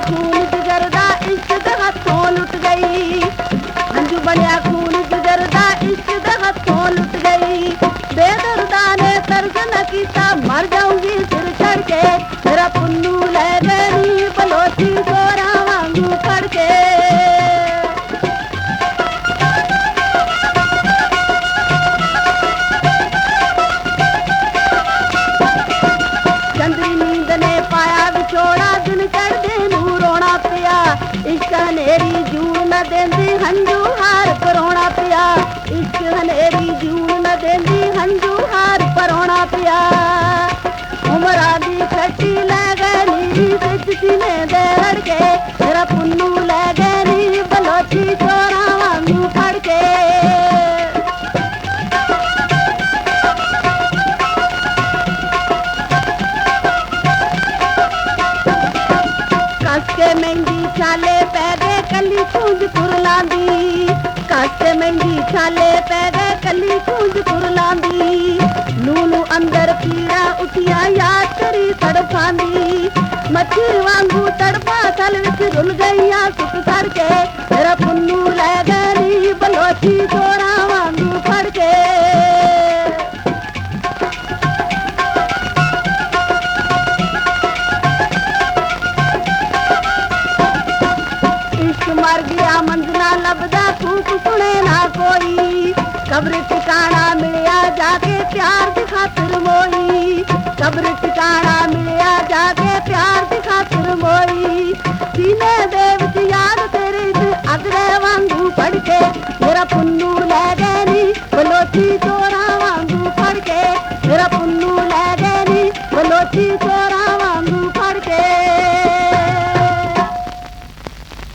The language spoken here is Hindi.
खून गुजरदा इश्क दगा सोल उठ गई। अंजू बनिया खून गुजरदा इश्क दगा सोल लुट गई। बेदरदा ने तर्ज न मर जाऊँगी सिर चढ़ के। छाले पैदे कली कूंज कुरलांदी कट मंडी छाले पैदे कली कूंज कुरलांदी लूलू अंदर पीड़ा उठिया याद करी तड़फानी मछी वांगू इश्क मर गया मंजना लभदा कूक सुने ना कोई। कब्र ठिकाना मिलया जाके प्यार की खातिर मोई कब्र ठिकाना मिलया जाके प्यार की खातिर मोई सीने देव की याद तेरे अगड़े वांगू पड़ के मेरा पुन्नू ले गैनी बलोची तोरा वांगू पड़ के मेरा पुन्नू ले गैनी बलोची तोरा